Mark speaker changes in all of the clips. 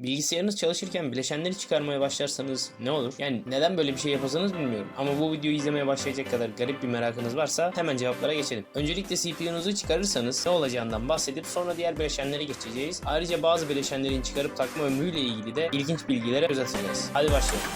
Speaker 1: Bilgisayarınız çalışırken bileşenleri çıkarmaya başlarsanız ne olur? Yani neden böyle bir şey yapasınız bilmiyorum. Ama bu videoyu izlemeye başlayacak kadar garip bir merakınız varsa hemen cevaplara geçelim. Öncelikle CPU'nuzu çıkarırsanız ne olacağından bahsedip sonra diğer bileşenlere geçeceğiz. Ayrıca bazı bileşenlerin çıkarıp takma ömrüyle ilgili de ilginç bilgilere göz atacağız. Hadi başlayalım.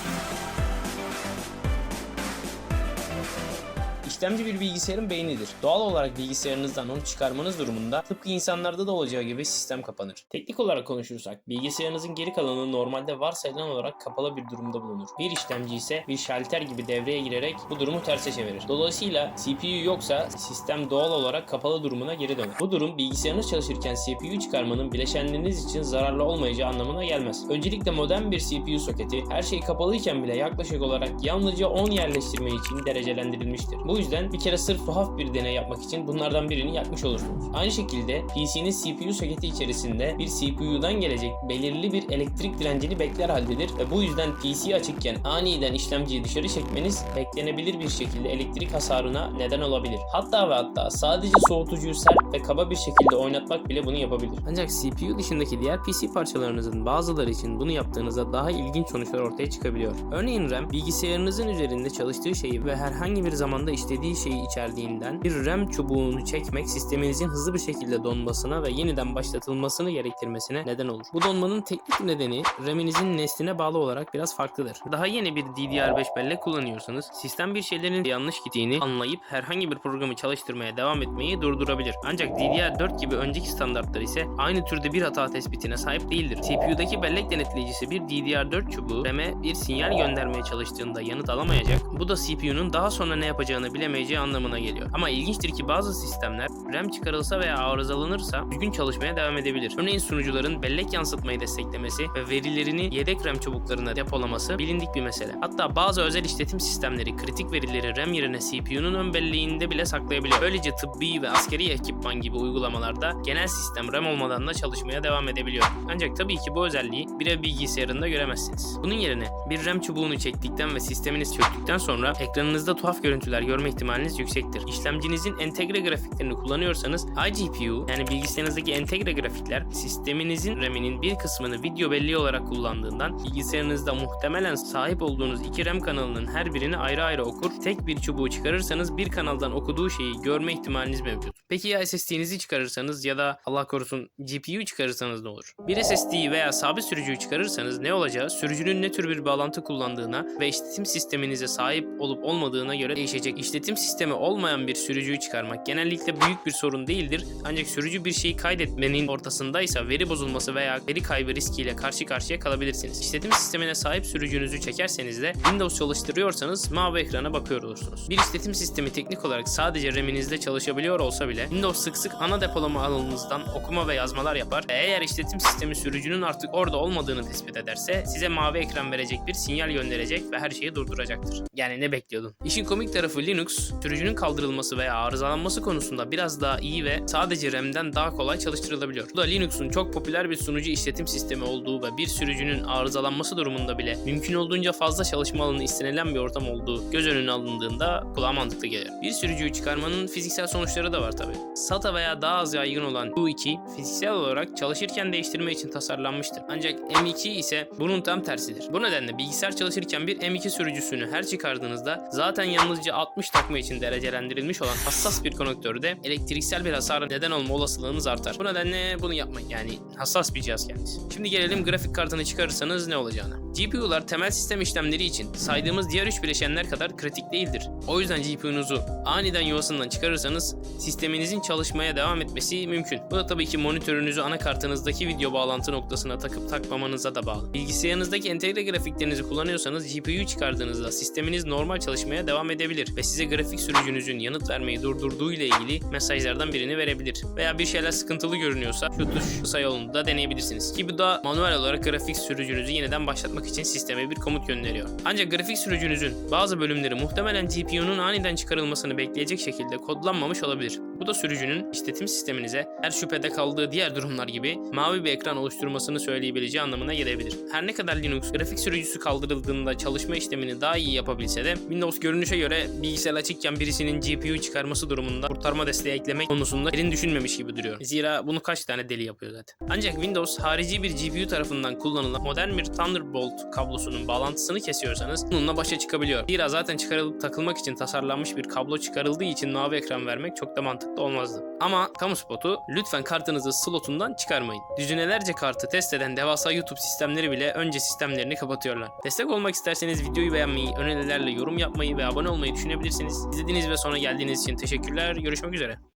Speaker 1: İşlemci bir bilgisayarın beynidir. Doğal olarak bilgisayarınızdan onu çıkarmanız durumunda tıpkı insanlarda da olacağı gibi sistem kapanır. Teknik olarak konuşursak bilgisayarınızın geri kalanı normalde varsayılan olarak kapalı bir durumda bulunur. Bir işlemci ise bir şalter gibi devreye girerek bu durumu terse çevirir. Dolayısıyla CPU yoksa sistem doğal olarak kapalı durumuna geri döner. Bu durum bilgisayarınız çalışırken CPU çıkarmanın bileşenleriniz için zararlı olmayacağı anlamına gelmez. Öncelikle modern bir CPU soketi her şey kapalıyken bile yaklaşık olarak yalnızca 10 yerleştirme için derecelendirilmiştir. Bu yüzden bir kere sırf tuhaf bir deney yapmak için bunlardan birini yakmış olursunuz. Aynı şekilde PC'nin CPU soketi içerisinde bir CPU'dan gelecek belirli bir elektrik direncini bekler haldedir ve bu yüzden PC açıkken aniden işlemciyi dışarı çekmeniz beklenebilir bir şekilde elektrik hasarına neden olabilir. Hatta ve hatta sadece soğutucuyu sert ve kaba bir şekilde oynatmak bile bunu yapabilir. Ancak CPU dışındaki diğer PC parçalarınızın bazıları için bunu yaptığınızda daha ilginç sonuçlar ortaya çıkabiliyor. Örneğin RAM bilgisayarınızın üzerinde çalıştığı şeyi ve herhangi bir zamanda işlediği şeyi içerdiğinden bir RAM çubuğunu çekmek sisteminizin hızlı bir şekilde donmasına ve yeniden başlatılmasını gerektirmesine neden olur. Bu donmanın teknik nedeni RAM'inizin nesline bağlı olarak biraz farklıdır. Daha yeni bir DDR5 bellek kullanıyorsanız sistem bir şeylerin yanlış gittiğini anlayıp herhangi bir programı çalıştırmaya devam etmeyi durdurabilir. Ancak DDR4 gibi önceki standartlar ise aynı türde bir hata tespitine sahip değildir. CPU'daki bellek denetleyicisi bir DDR4 çubuğu RAM'e bir sinyal göndermeye çalıştığında yanıt alamayacak. Bu da CPU'nun daha sonra ne yapacağını bilemeyeceği anlamına geliyor. Ama ilginçtir ki bazı sistemler RAM çıkarılsa veya arızalanırsa düzgün çalışmaya devam edebilir. Örneğin sunucuların bellek yansıtmayı desteklemesi ve verilerini yedek RAM çubuklarına depolaması bilindik bir mesele. Hatta bazı özel işletim sistemleri kritik verileri RAM yerine CPU'nun ön belleğinde bile saklayabiliyor. Böylece tıbbi ve askeri ekipman gibi uygulamalarda genel sistem RAM olmadan da çalışmaya devam edebiliyor. Ancak tabii ki bu özelliği bir ev bilgisayarında göremezsiniz. Bunun yerine bir RAM çubuğunu çektikten ve sisteminiz çöktükten sonra ekranınızda tuhaf görüntüler görme ihtimaliniz yüksektir. İşlemcinizin entegre grafiklerini kullanıyorsanız iGPU yani bilgisayarınızdaki entegre grafikler sisteminizin RAM'inin bir kısmını video belleği olarak kullandığından bilgisayarınızda muhtemelen sahip olduğunuz iki RAM kanalının her birini ayrı ayrı okur. Tek bir çubuğu çıkarırsanız bir kanaldan okuduğu şeyi görme ihtimaliniz mevcut. Peki ya SSD'nizi çıkarırsanız ya da Allah korusun GPU çıkarırsanız ne olur? Bir SSD veya sabit sürücüyü çıkarırsanız ne olacağı sürücünün ne tür bir bağlantı kullandığına ve işletim sisteminize sahip olup olmadığına göre değişecek. İşletim sistemi olmayan bir sürücüyü çıkarmak genellikle büyük bir sorun değildir. Ancak sürücü bir şeyi kaydetmenin ortasındaysa veri bozulması veya veri kaybı riskiyle karşı karşıya kalabilirsiniz. İşletim sistemine sahip sürücünüzü çekerseniz de Windows çalıştırıyorsanız mavi ekrana bakıyor olursunuz. Bir işletim sistemi teknik olarak sadece RAM'inizde çalışabiliyor olsa bile Windows sık sık ana depolama alanınızdan okuma ve yazmalar yapar ve eğer işletim sistemi sürücünün artık orada olmadığını tespit ederse size mavi ekran verecek bir sinyal gönderecek ve her şeyi durduracaktır. Yani ne bekliyordun? İşin komik tarafı Linux, sürücünün kaldırılması veya arızalanması konusunda biraz daha iyi ve sadece RAM'den daha kolay çalıştırılabiliyor. Bu da Linux'un çok popüler bir sunucu işletim sistemi olduğu ve bir sürücünün arızalanması durumunda bile mümkün olduğunca fazla çalışma alanı istenilen bir ortam olduğu göz önüne alındığında kulağa mantıklı gelir. Bir sürücüyü çıkarmanın fiziksel sonuçları da var tabi. SATA veya daha az yaygın olan U2 fiziksel olarak çalışırken değiştirme için tasarlanmıştır. Ancak M2 ise bunun tam tersidir. Bu nedenle bilgisayar çalışırken bir M2 sürücüsünü her çıkardığınızda zaten yalnızca 60 takma için derecelendirilmiş olan hassas bir konektörde elektriksel bir hasara neden olma olasılığınız artar. Bu nedenle bunu yapmayın yani hassas bir cihaz kendisi. Şimdi gelelim grafik kartını çıkarırsanız ne olacağına. GPU'lar temel sistem işlemleri için saydığımız diğer 3 bileşenler kadar kritik değildir. O yüzden GPU'nuzu aniden yuvasından çıkarırsanız sisteminizin çalışmaya devam etmesi mümkün. Bu da tabii ki monitörünüzü anakartınızdaki video bağlantı noktasına takıp takmamanıza da bağlı. Bilgisayarınızdaki entegre grafiklerinizi kullanıyorsanız GPU'yu çıkardığınızda sisteminiz normal çalışmaya devam edebilir ve size grafik sürücünüzün yanıt vermeyi durdurduğu ile ilgili mesajlardan birini verebilir. Veya bir şeyler sıkıntılı görünüyorsa şu tuş kısa da deneyebilirsiniz. Ki bu da manuel olarak grafik sürücünüzü yeniden başlatmak için sisteme bir komut gönderiyor. Ancak grafik sürücünüzün bazı bölümleri muhtemelen GPU'nun aniden çıkarılmasını bekleyecek şekilde kodlanmamış olabilir. Bu da sürücünün işletim sisteminize her şüphede kaldığı diğer durumlar gibi mavi bir ekran oluşturmasını söyleyebileceği anlamına gelebilir. Her ne kadar Linux grafik sürücüsü kaldırıldığında çalışma işlemini daha iyi yapabilse de Windows görünüşe göre bilgisayarla açıkken birisinin GPU çıkarması durumunda kurtarma desteği eklemek konusunda derin düşünmemiş gibi duruyor. Zira bunu kaç tane deli yapıyor zaten. Ancak Windows harici bir GPU tarafından kullanılan modern bir Thunderbolt kablosunun bağlantısını kesiyorsanız bununla başa çıkabiliyor. Zira zaten çıkarılıp takılmak için tasarlanmış bir kablo çıkarıldığı için mavi ekran vermek çok da mantıklı olmazdı. Ama kamu spotu lütfen kartınızı slotundan çıkarmayın. Düzinelerce kartı test eden devasa YouTube sistemleri bile önce sistemlerini kapatıyorlar. Destek olmak isterseniz videoyu beğenmeyi, önerilerle yorum yapmayı ve abone olmayı düşünebilirsiniz. İzlediğiniz ve sonra geldiğiniz için teşekkürler. Görüşmek üzere.